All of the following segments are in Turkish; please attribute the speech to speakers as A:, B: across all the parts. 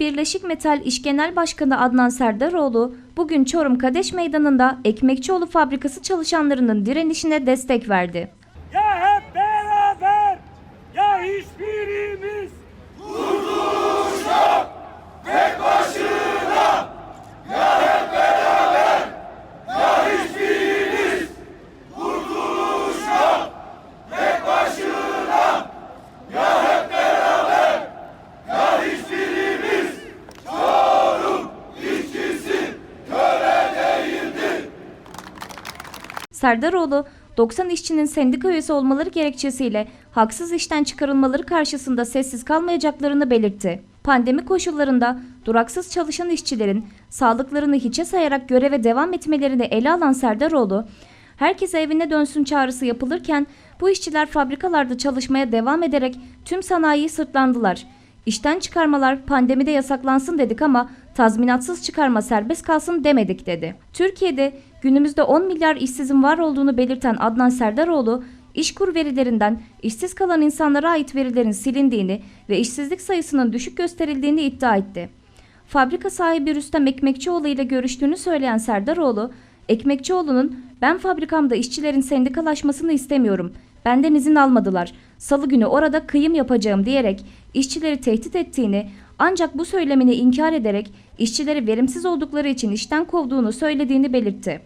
A: Birleşik Metal İş Genel Başkanı Adnan Serdaroğlu bugün Çorum Kadeş Meydanı'nda Ekmekçioğlu Fabrikası çalışanlarının direnişine destek verdi. Serdaroğlu, 90 işçinin sendika üyesi olmaları gerekçesiyle haksız işten çıkarılmaları karşısında sessiz kalmayacaklarını belirtti. Pandemi koşullarında duraksız çalışan işçilerin sağlıklarını hiçe sayarak göreve devam etmelerini ele alan Serdaroğlu, herkes evine dönsün çağrısı yapılırken bu işçiler fabrikalarda çalışmaya devam ederek tüm sanayiyi sırtlandılar. İşten çıkarmalar pandemide yasaklansın dedik ama tazminatsız çıkarma serbest kalsın demedik dedi. Türkiye'de günümüzde 10 milyar işsizin var olduğunu belirten Adnan Serdaroğlu, işkur verilerinden işsiz kalan insanlara ait verilerin silindiğini ve işsizlik sayısının düşük gösterildiğini iddia etti. Fabrika sahibi Rüstem Ekmekçioğlu ile görüştüğünü söyleyen Serdaroğlu, Ekmekçioğlu'nun ben fabrikamda işçilerin sendikalaşmasını istemiyorum. Benden izin almadılar. Salı günü orada kıyım yapacağım diyerek işçileri tehdit ettiğini ancak bu söylemini inkar ederek işçileri verimsiz oldukları için işten kovduğunu söylediğini belirtti.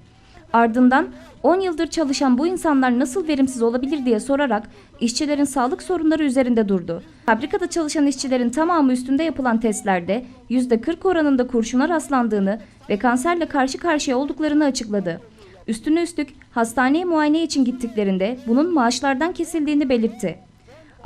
A: Ardından 10 yıldır çalışan bu insanlar nasıl verimsiz olabilir diye sorarak işçilerin sağlık sorunları üzerinde durdu. Fabrikada çalışan işçilerin tamamı üstünde yapılan testlerde %40 oranında kurşuna rastlandığını ve kanserle karşı karşıya olduklarını açıkladı. Üstüne üstlük hastaneye muayene için gittiklerinde bunun maaşlardan kesildiğini belirtti.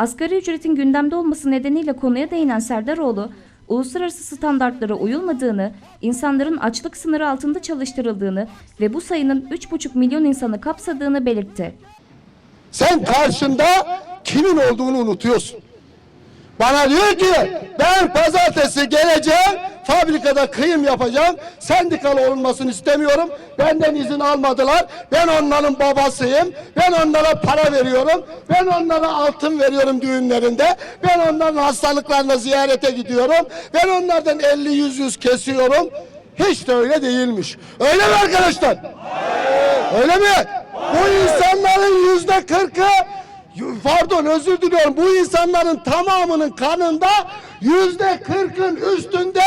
A: Asgari ücretin gündemde olması nedeniyle konuya değinen Serdaroğlu, uluslararası standartlara uyulmadığını, insanların açlık sınırı altında çalıştırıldığını ve bu sayının 3,5 milyon insanı kapsadığını belirtti.
B: Sen karşında kimin olduğunu unutuyorsun. Bana diyor ki ben pazartesi geleceğim fabrikada kıyım yapacağım. Sendikalı olmasını istemiyorum. Benden izin almadılar. Ben onların babasıyım. Ben onlara para veriyorum. Ben onlara altın veriyorum düğünlerinde. Ben onların hastalıklarına ziyarete gidiyorum. Ben onlardan 50 100 yüz kesiyorum. Hiç de öyle değilmiş. Öyle mi arkadaşlar? Öyle mi? Bu insanların yüzde kırkı pardon özür diliyorum bu insanların tamamının kanında yüzde kırkın üstünde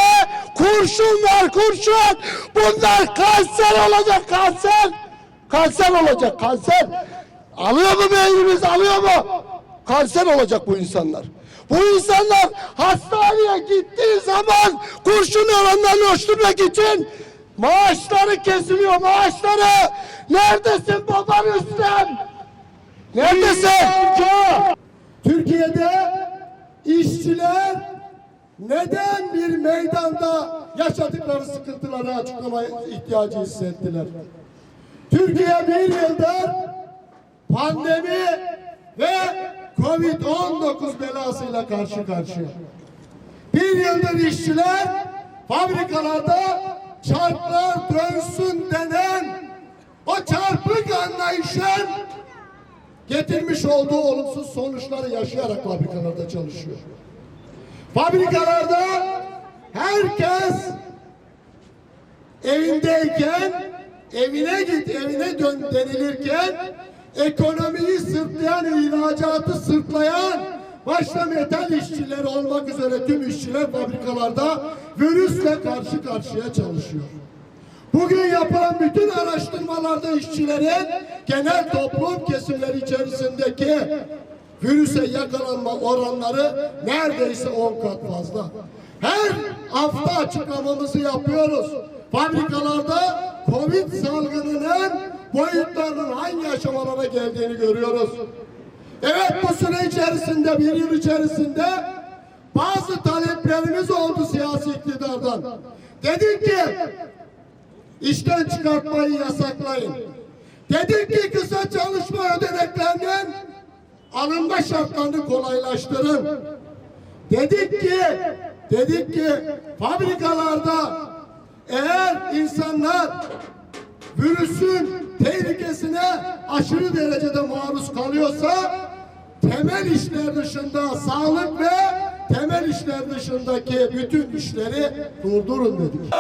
B: kurşun var kurşun. Bunlar kanser olacak kanser. Kanser olacak kanser. Alıyor mu beynimiz alıyor mu? Kanser olacak bu insanlar. Bu insanlar hastaneye gittiği zaman kurşun olanlarını ölçtürmek için maaşları kesiliyor maaşları. Neredesin baban Rüstem? Neredesin?
C: Türkiye'de işçiler neden bir meydanda yaşadıkları sıkıntıları açıklama ihtiyacı hissettiler? Türkiye bir yıldır pandemi ve Covid-19 belasıyla karşı karşıya. Bir yıldır işçiler fabrikalarda çarklar dönsün denen o çarpık anlayışın getirmiş olduğu olumsuz sonuçları yaşayarak fabrikalarda çalışıyor. Fabrikalarda herkes evindeyken evine git evine dön denilirken ekonomiyi sırtlayan ihracatı sırtlayan başta metal işçileri olmak üzere tüm işçiler fabrikalarda virüsle karşı karşıya çalışıyor. Bugün yapılan bütün araştırmalarda işçilerin genel toplum kesimleri içerisindeki virüse yakalanma oranları neredeyse 10 kat fazla. Her hafta açıklamamızı yapıyoruz. Fabrikalarda Covid salgınının boyutlarının hangi aşamalara geldiğini görüyoruz. Evet bu süre içerisinde bir yıl içerisinde bazı taleplerimiz oldu siyasi iktidardan. Dedik ki işten çıkartmayı yasaklayın. Dedik ki kısa çalışma ödeneklerinin alınma şartlarını kolaylaştırın. Dedik ki dedik ki fabrikalarda eğer insanlar virüsün tehlikesine aşırı derecede maruz kalıyorsa temel işler dışında sağlık ve temel işler dışındaki bütün işleri durdurun dedik.